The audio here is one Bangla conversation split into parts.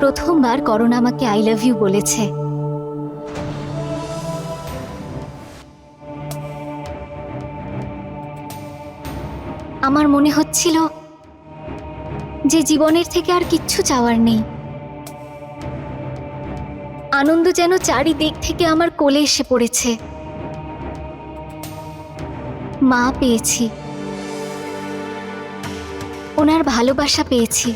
প্রথমবার করণ আমাকে আই লাভ ইউ বলেছে। আমার মনে হচ্ছিল যে জীবনের থেকে আর কিচ্ছু চাওয়ার নেই। আনন্দ যেন চারিদিক থেকে আমার কোলে এসে পড়েছে। মা পেয়েছি। ওনার ভালোবাসা পেয়েছি।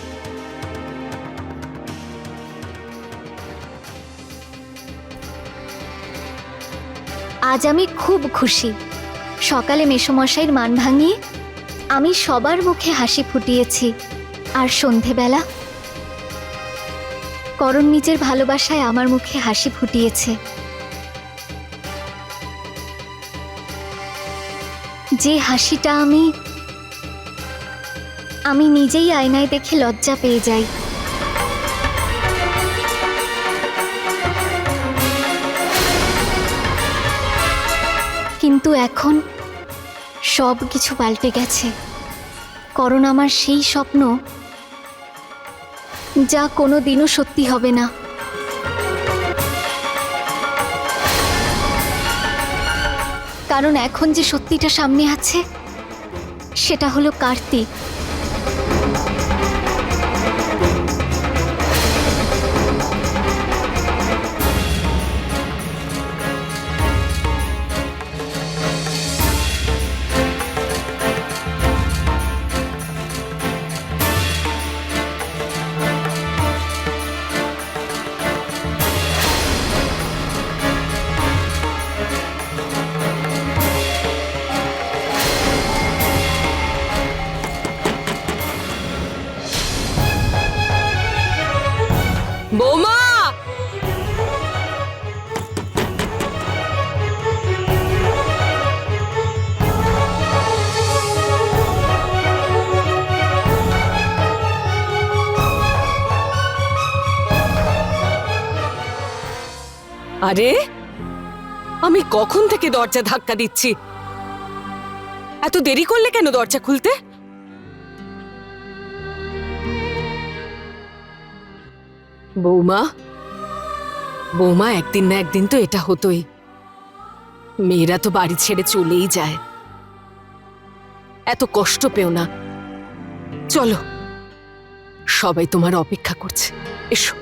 আজ আমি খুব খুশি। সকালে মেসমশাইয়ের মান ভাঙিয়ে আমি সবার মুখে হাসি ফুটিয়েছি। আর সন্ধেবেলা করণ নিজের ভালোবাসায় আমার মুখে হাসি ফুটিয়েছে। যে হাসিটা আমি আমি নিজেই আয়নায় দেখে লজ্জা পেয়ে যাই। এখন সব কিছু পাল্টে গেছে। করণ আমার সেই স্বপ্ন যা কোনো দিনও সত্যি হবে না। কারণ এখন যে সত্যিটা সামনে আছে, সেটা হলো কার্তিক। বৌমা! আরে আমি কখন থেকে দরজা ধাক্কা দিচ্ছি? এত দেরি করলে কেন দরজা খুলতে? বৌমা? বৌমা, একদিন না একদিন তো এটা হতোই। মেয়েরা তো বাড়ি ছেড়ে চলেই যায়। এত কষ্ট পেও না। চলো, সবাই তোমার অপেক্ষা করছে। এসো।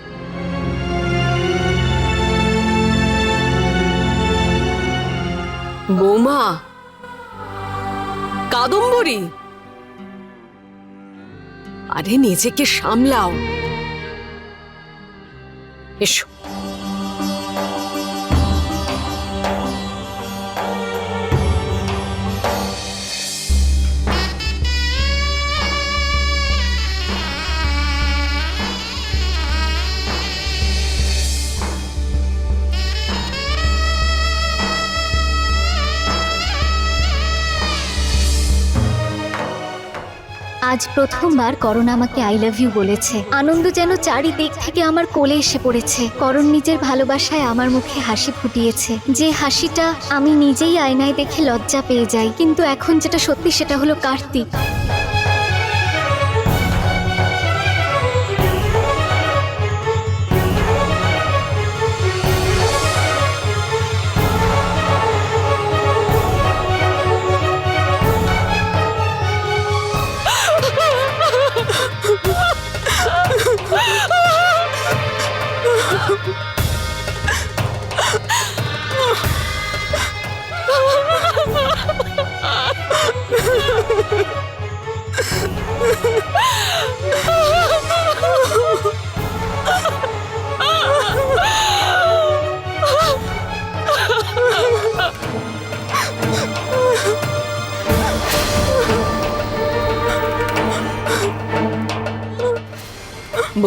বৌমা, কাদম্বরী! আরে, নিজেকে সামলাও। এসো আজ প্রথমবার করণ আমাকে আই লাভ ইউ বলেছে। আনন্দ যেন চারিদিক থেকে আমার কোলে এসে পড়েছে। করণ নিজের ভালোবাসায় আমার মুখে হাসি ফুটিয়েছে। যে হাসিটা আমি নিজেই আয়নায় দেখে লজ্জা পেয়ে যাই। কিন্তু এখন যেটা সত্যি সেটা হলো কার্তিক।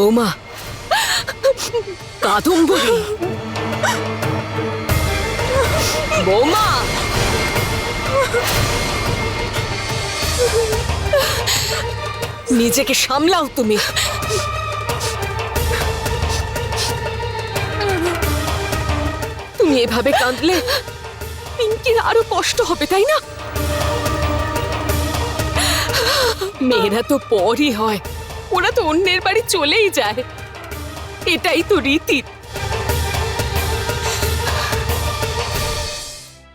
বৌমা। কাদম্বরী। বৌমা। নিজেকে সামলাও তুমি। তুমি এভাবে কাঁদলে পিঙ্কির আরও কষ্ট হবে, তাই না? মেয়েরা তো পরই হয়। ওরা তো অন্যের বাড়ি চলেই যায়। এটাই তো রীতি।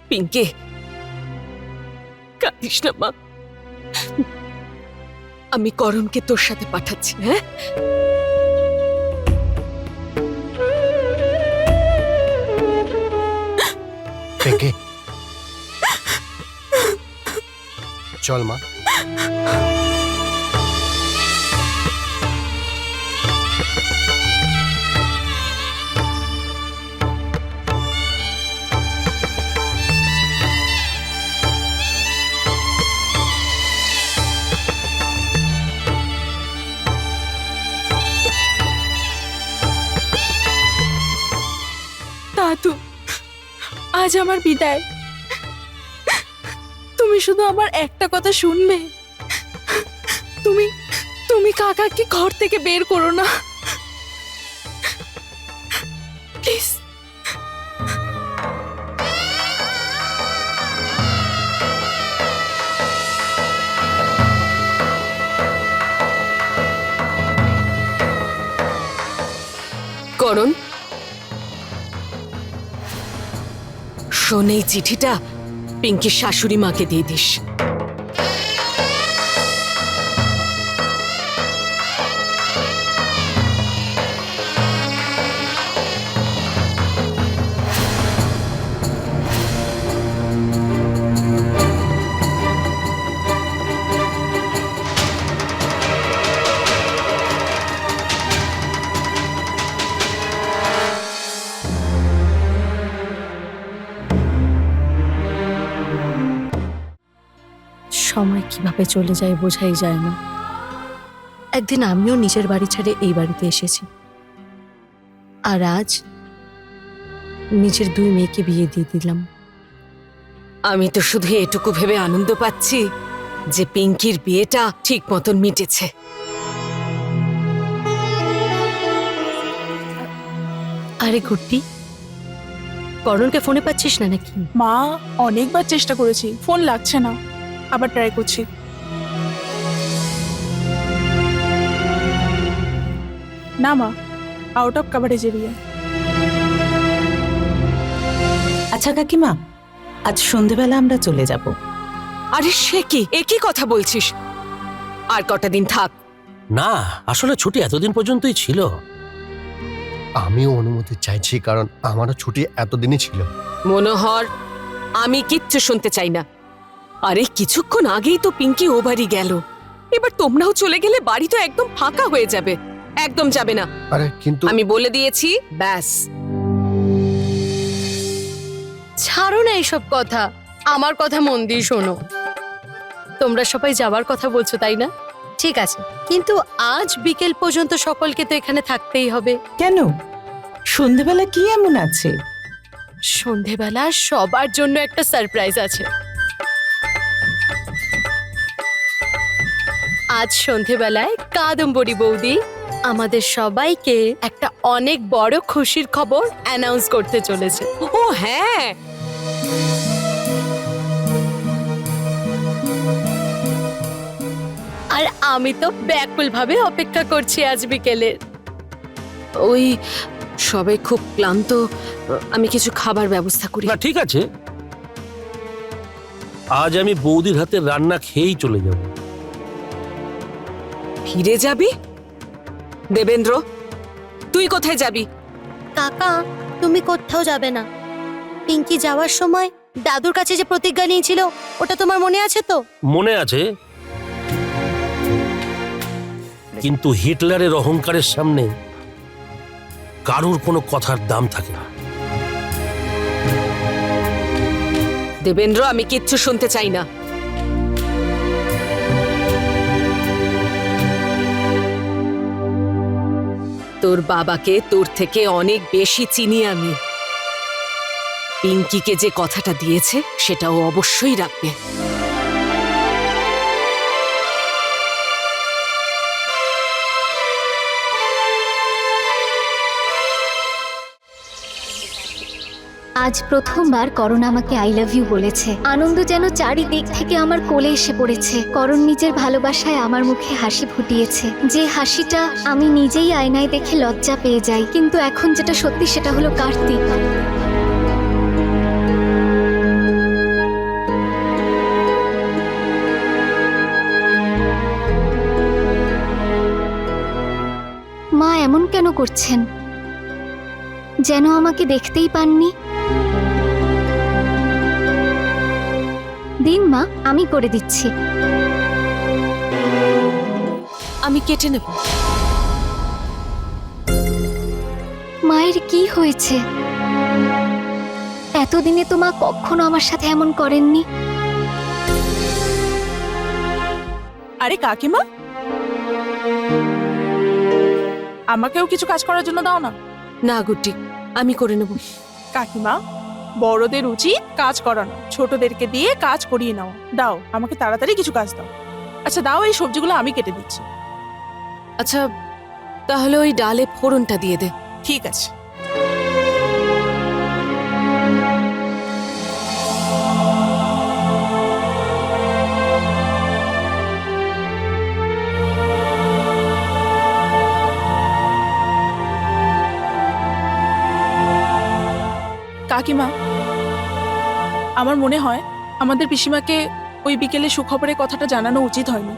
পিঙ্কে, কাঁদিস না মা। আমি করণকে তোর সাথে পাঠাচ্ছি হ্যাঁ? চল মা। আজ আমার বিদায়। তুমি শুধু আমার একটা কথা শুনবে। তুমি তুমি কাকাকে ঘর থেকে বের করো না। শোন এই চিঠিটা পিঙ্কির শাশুড়ি মাকে দিয়ে দিস। কীভাবে চলে যায় বোঝাই যায় না। একদিন আমিও নিজের বাড়ি ছেড়ে এই বাড়িতে এসেছি। আর আজ নিজের দুই মেয়েকে বিয়ে দিয়ে দিলাম। আমি তো শুধু এটুকু ভেবে আনন্দ পাচ্ছি যে পিঙ্কির বিয়েটা ঠিক মতন মিটেছে। আরে ঘুরতি করণকে ফোনে পাচ্ছিস না নাকি? মা অনেকবার চেষ্টা করেছি ফোন লাগছে না। আবার ট্রাই করছি। না মা আউট অফ কাভারেজ এরিয়া আচ্ছা কাকিমা আজ সন্ধেবেলা আমরা চলে যাব। আরে সে কি? একই কথা বলছিস? আর কটা দিন থাক। না আসলে ছুটি এতদিন পর্যন্তই ছিল। আমিও অনুমতি চাইছি কারণ আমারও ছুটি এতদিনই ছিল। মনোহর আমি কিচ্ছু শুনতে চাই না। আরে কিছুক্ষণ আগেই তো পিঙ্কি ও বাড়ি গেল। এবার তোমরাও চলে গেলে বাড়ি তো একদম ফাঁকা হয়ে যাবে। একদম যাবে না। আরে কিন্তু আমি বলে দিয়েছি ব্যাস। ছাড়ো না এইসব কথা। আমার কথা মন দিয়ে শোনো। তোমরা সবাই যাওয়ার কথা বলছো তাই না? ঠিক আছে। কিন্তু আজ বিকেল পর্যন্ত সকলকে তো এখানে থাকতেই হবে। কেন? সন্ধেবেলা কি এমন আছে? সন্ধেবেলা সবার জন্য একটা সারপ্রাইজ আছে। আজ সন্ধেবেলায় কাদম্বরী বৌদি আমাদের সবাইকে একটা অনেক বড় খুশির খবর অ্যানাউন্স করতে চলেছে। ও হ্যাঁ। আর আমি তো ব্যাকুল ভাবে অপেক্ষা করছি আজ বিকেলের ওই সবাই খুব ক্লান্ত আমি কিছু খাবার ব্যবস্থা করি। না ঠিক আছে। আজ আমি বৌদির হাতের রান্না খেয়েই চলে যাব। ফিরে যাবি? দেবেন্দ্র তুই কোথায় যাবি? কাকা তুমি কোথাও যাবে না। পিঙ্কি যাওয়ার সময় দাদুর কাছে যে প্রতিজ্ঞা নিয়েছিল ওটা তোমার মনে আছে তো? মনে আছে। কিন্তু হিটলারের অহংকারের সামনে কারুর কোনো কথার দাম থাকে না। দেবেন্দ্র আমি কিচ্ছু শুনতে চাই না। তোর বাবাকে তোর থেকে অনেক বেশি চিনি আমি। পিঙ্কিকে যে কথাটা দিয়েছে, সেটাও অবশ্যই রাখবে। আজ প্রথমবার করণ আমাকে আই লাভ ইউ বলেছে। আনন্দ যেন চারিদিক থেকে আমার কোলে এসে পড়েছে। করণ নিজের ভালোবাসায় আমার মুখে হাসি ফুটিয়েছে। যে হাসিটা আমি নিজেই আয়নায় দেখে লজ্জা পেয়ে যাই, কিন্তু এখন যেটা সত্যি সেটা হলো কার্তিক। মা এমন কেন করছেন? যেন আমাকে দেখতেই পাননি? দিন মা আমি করে দিচ্ছি। আমি কেটে নেব। মায়ের কি হয়েছে? এতদিনে তো মা কখনো আমার সাথে এমন করেননি। আরে কাকিমা! আমাকেও কিছু কাজ করার জন্য দাও না। না গুড্ডি আমি করে নেব। কাকিমা! বড়দের উচিত কাজ করানো। ছোটদেরকে দিয়ে কাজ করিয়ে নাও। দাও আমাকে তাড়াতাড়ি কিছু কাজ দাও। আচ্ছা দাও এই সবজিগুলো আমি কেটে দিচ্ছি। আচ্ছা তাহলে ওই ডালে ফোড়নটা দিয়ে দে। ঠিক আছে। কাকিমা আমার মনে হয় আমাদের পিসিমাকে ওই বিকেলে সুখবরের কথাটা জানানো উচিত হয়নি।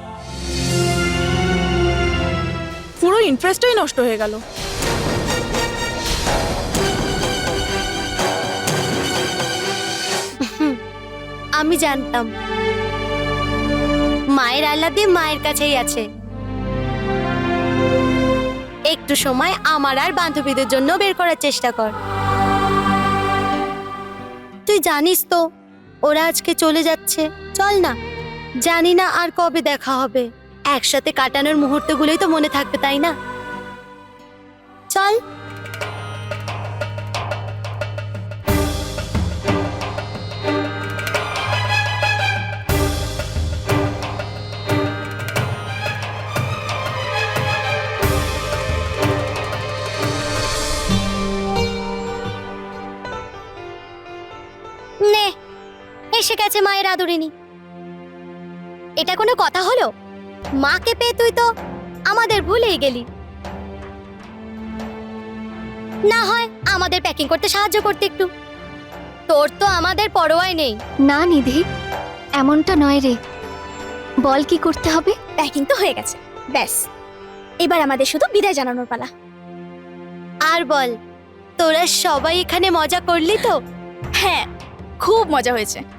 পুরো ইন্টারেস্টটাই নষ্ট হয়ে গেল। আমি জানতাম। মায়ের আল্লাহ দিয়ে মায়ের কাছেই আছে। একটু সময় আমার আর বান্ধবীদের জন্য বের করার চেষ্টা কর। তুই জানিস তো, ওরা আজকে চলে যাচ্ছে। চল না, জানি না আর কবে দেখা হবে। একসাথে কাটানোর মুহূর্তগুলোই তো মনে থাকবে, তাই না? চল। আদরিনী এটা কোনো কথা হলো? মাকে পেয়ে তুই তো আমাদের ভুলেই গেলি। না হয় আমাদের প্যাকিং করতে সাহায্য করতে একটু। তোর তো আমাদের পরোয়াই নেই। না নিধি এমনটা নয় রে। বল কি করতে হবে? প্যাকিং তো হয়ে গেছে। ব্যাস। এবার আমাদের শুধু বিদায় জানানোর পালা। আর বল তোরা সবাই এখানে মজা করলি তো? হ্যাঁ খুব মজা হয়েছে।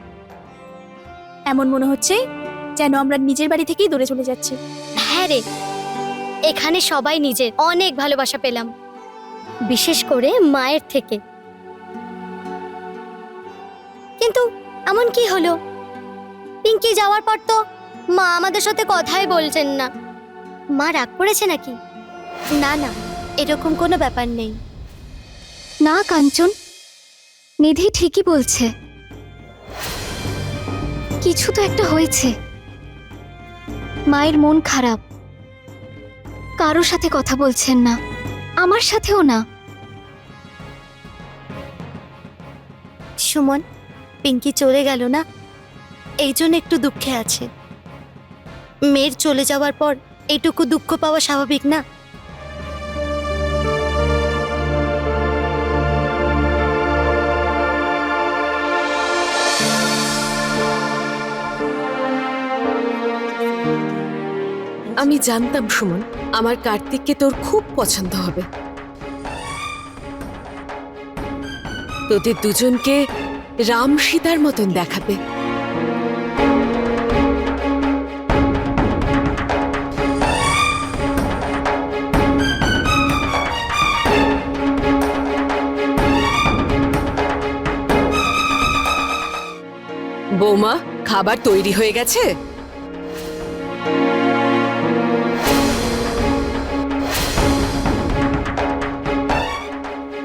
এমন মনে হচ্ছে যেন আমরা নিজের বাড়ি থেকেই দূরে চলে যাচ্ছি। হ্যাঁ রে এখানে সবাই নিজের। অনেক ভালোবাসা পেলাম। বিশেষ করে মায়ের থেকে। কিন্তু এমন কি হলো? পিঙ্কি যাওয়ার পর তো মা আমাদের সাথে কথাই বলছেন না। মা রাগ করেছে নাকি? না না এরকম কোনো ব্যাপার নেই। না কাঞ্চন। নিধি ঠিকই বলছে। কিছু তো একটা হয়েছে। মায়ের মন খারাপ। কারও সাথে কথা বলছেন না। আমার সাথেও না। সুমন, পিঙ্কি চলে গেল না? এই জন্য একটু দুঃখে আছে। মেয়ের চলে যাওয়ার পর এটুকু দুঃখ পাওয়া স্বাভাবিক না? আমি জানতাম, সুমন, আমার কার্তিককে তোর খুব পছন্দ হবে। তোদের দুজনকে রাম সীতার মতন দেখাবে। বৌমা, খাবার তৈরি হয়ে গেছে?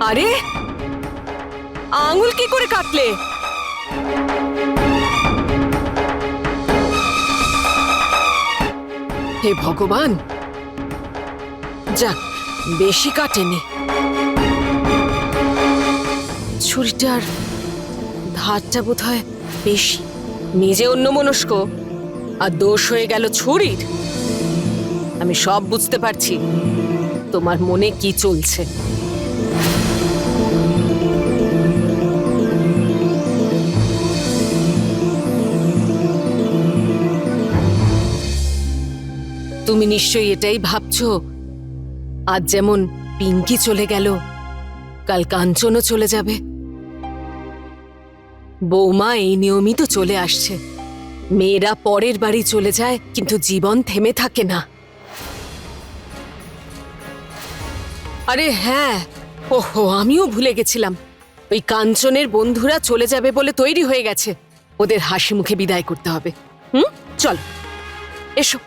আরে, আঙুল কি করে কাটলে? হে ভগবান যাক বেশি কাটেনি। ছুরিটার ধারটা বোধ হয় বেশি। নিজে অন্য মনস্ক আর দোষ হয়ে গেল ছুরির। আমি সব বুঝতে পারছি, তোমার মনে কি চলছে। তুমি নিশ্চয়ই এটাই ভাবছ? আজ যেমন পিঙ্কি চলে গেল, কাল কাঞ্চনও চলে যাবে। বৌমা এই নিয়মিত চলে আসছে। মেয়েরা পরের বাড়ি চলে যায়, কিন্তু জীবন থেমে থাকে না। আরে হ্যাঁ ওহো, আমিও ভুলে গেছিলাম। ওই কাঞ্চনের বন্ধুরা চলে যাবে বলে তৈরি হয়ে গেছে। ওদের হাসি মুখে বিদায় করতে হবে। হুম, চল, এসো।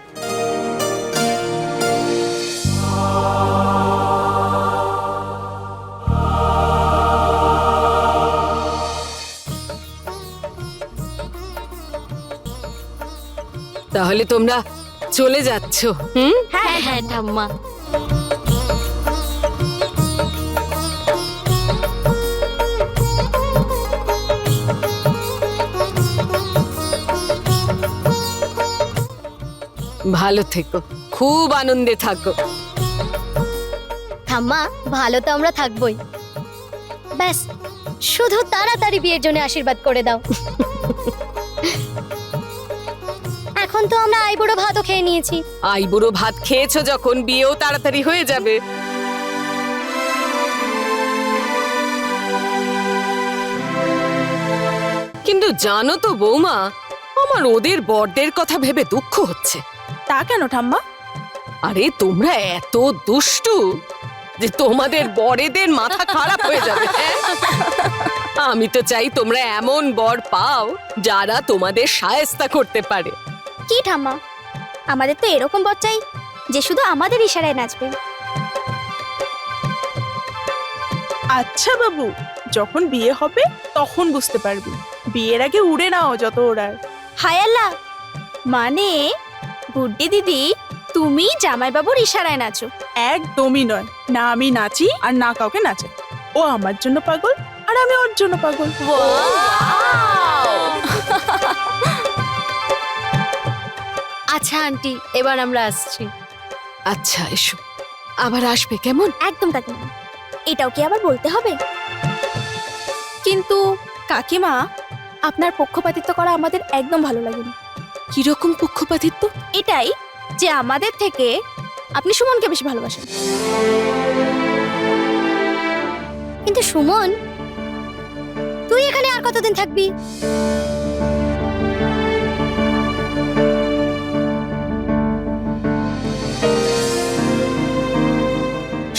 তাহলে তোমরা চলে যাচ্ছ হুম? হ্যাঁ হ্যাঁ ঠাম্মা। ভালো থেকো খুব আনন্দে থাকো। ঠাম্মা ভালো তো আমরা থাকবই। ব্যাস শুধু তাড়াতাড়ি বিয়ের জন্য আশীর্বাদ করে দাও। এখন তো আমরা আইবুড়ো ভাতও খেয়ে নিয়েছি। আইবুড়ো ভাত খেয়েছো যখন বিয়েও তাড়াতাড়ি হয়ে যাবে। কিন্তু জানো তো বৌমা আমার ওদের বরদের কথা ভেবে দুঃখ হচ্ছে। তা কেন ঠাম্মা? আরে তোমরা এত দুষ্টু যে তোমাদের বরেদের মাথা খারাপ হয়ে যাবে হ্যাঁ? আমি তো চাই তোমরা এমন বর পাও যারা তোমাদের সায়স্তা করতে পারে। কি ঠাম্মা? আমাদের তো এরকম বর চাই যে শুধু আমাদের ইশারায় নাচবে। আচ্ছা বাবু যখন বিয়ে হবে তখন বুঝতে পারবি। বিয়ের আগে উড়ে নাও যত ওড়ার। হায় আল্লাহ! মানে বুড্ডি দিদি তুমি জামাইবাবুর ইশারায় নাচো। একদমই নয়। না আমি নাচি আর না কাউকে নাচে। ও আমার জন্য পাগল আর আমি ওর জন্য পাগল। আচ্ছা আন্টি এবার আমরা আসছি। আচ্ছা এসো। আবার আসবে কেমন? একদম কাকিমা এটাও কি আবার বলতে হবে? কিন্তু কাকিমা আপনার পক্ষপাতিত্ব করা আমাদের একদম ভালো লাগেনি কীরকম পক্ষপাতিত্ব? এটাই যে আমাদের থেকে আপনি সুমনকে বেশি ভালোবাসেন। কিন্তু সুমন তুই এখানে আর কতদিন থাকবি?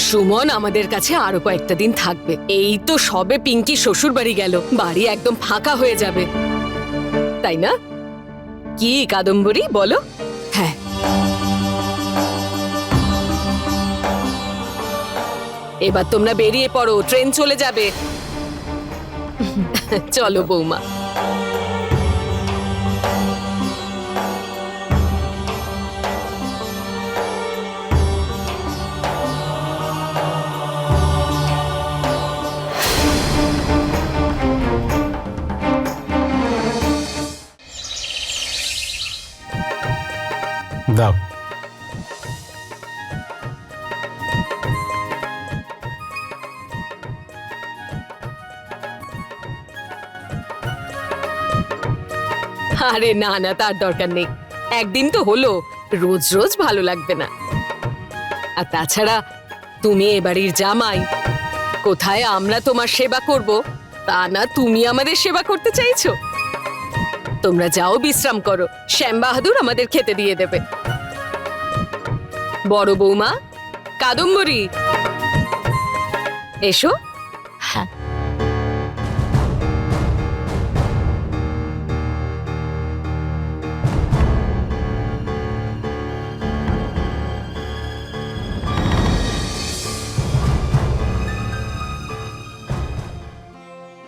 সুমন আমাদের কাছে আরও কয়েকটা দিন থাকবে। এই তো সবে পিঙ্কি শ্বশুর বাড়ি গেল। বাড়ি একদম ফাঁকা হয়ে যাবে। তাই না? কি কাদম্বরী, বলো। হ্যাঁ। এবার তোমরা বেরিয়ে পড়ো, ট্রেন চলে যাবে। চলো বৌমা। দাও। আরে না না, তার দরকার নেই। একদিন তো হলো, রোজ রোজ ভালো লাগবে না। আর তাছাড়া, তুমি এ বাড়ির জামাই। কোথায় আমরা তোমার সেবা করব, তা না তুমি আমাদের সেবা করতে চাইছো? তোমরা যাও বিশ্রাম করো শ্যাম বাহাদুর আমাদের খেতে দিয়ে দেবে। বড় বৌমা কাদম্বরী। এসো। হ্যাঁ।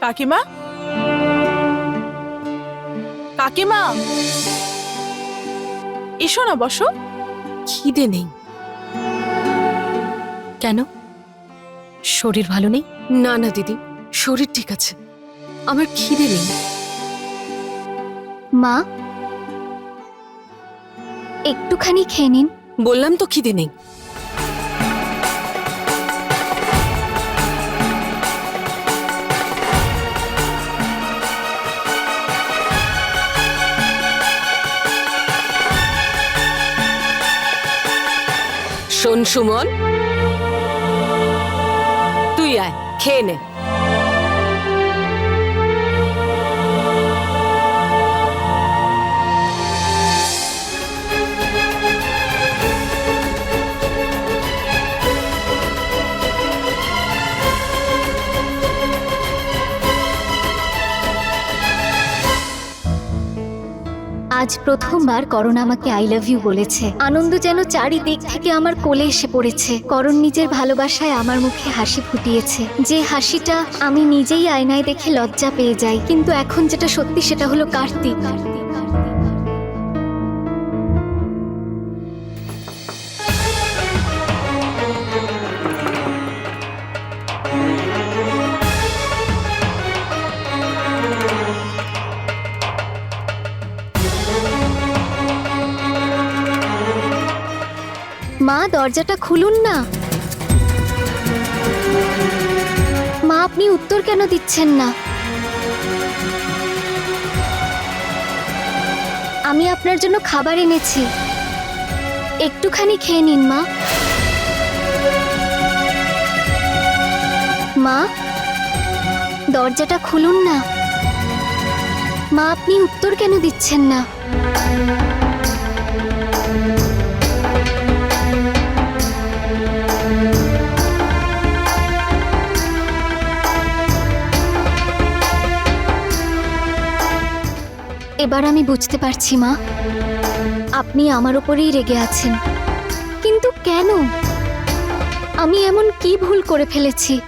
কাকিমা? কাকিমা! এসো না বসো। খিদে নেই। কেন? শরীর ভালো নেই? না না দিদি শরীর ঠিক আছে। আমার খিদে নেই। মা একটুখানি খেয়ে নিন। বললাম তো খিদে নেই। শোন সুমন খেয়ে নে আজ প্রথমবার করণ আমাকে আই লাভ ইউ বলেছে। আনন্দ যেন চারিদিক থেকে আমার কোলে এসে পড়েছে। করণ নিজের ভালোবাসায় আমার মুখে হাসি ফুটিয়েছে। যে হাসিটা আমি নিজেই আয়নায় দেখে লজ্জা পেয়ে যাই। কিন্তু এখন যেটা সত্যি সেটা হলো কার্তিক। দরজাটা খুলুন না। মা, আপনি উত্তর কেন দিচ্ছেন না? আমি আপনার জন্য খাবার এনেছি। একটুখানি খেয়ে নিন, মা। মা, দরজাটা খুলুন না। মা, আপনি উত্তর কেন দিচ্ছেন না? এবার আমি বুঝতে পারছি, মা। আপনি আমার ওপরেই রেগে আছেন। কিন্তু কেন? আমি এমন কি ভুল করে ফেলেছি?